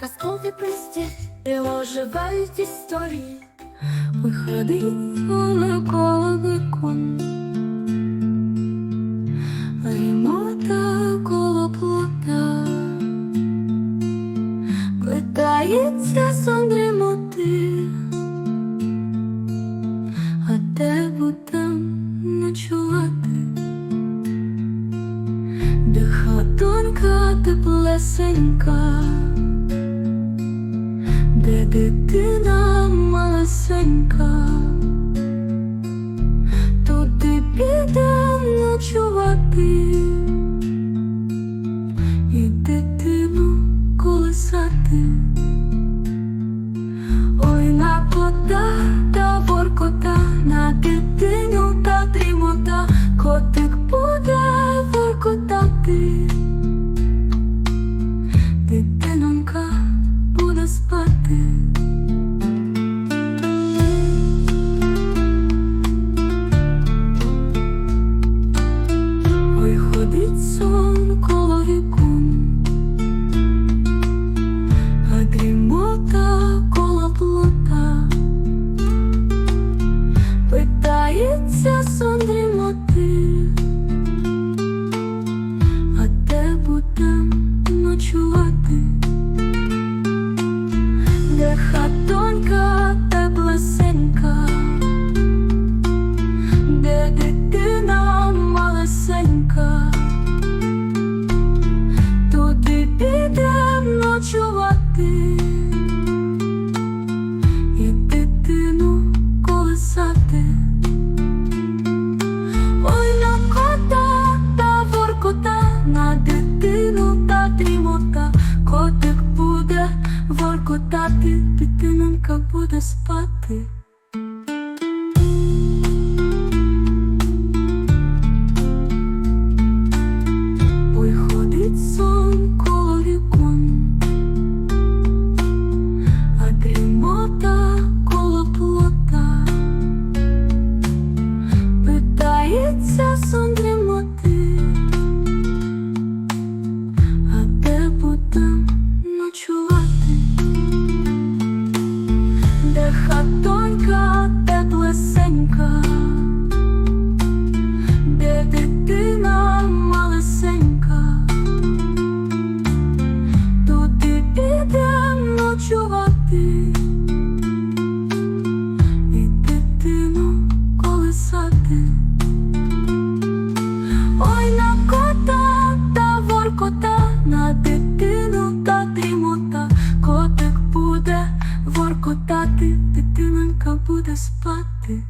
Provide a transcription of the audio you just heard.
казкові прості приложивають історії, виходить воно коло викон, лимота коло плота, Кликається сон дремоти, а тебе там ночувати. Де хатонка теплесенька. Де дитина малесенька, туди піде ночувати і дитину колесати, ой на подах. відчувати і дитину колесати, ой на кота та воркота, на дитину та дрімота, котик буде воркотати, дитинонька буде спати.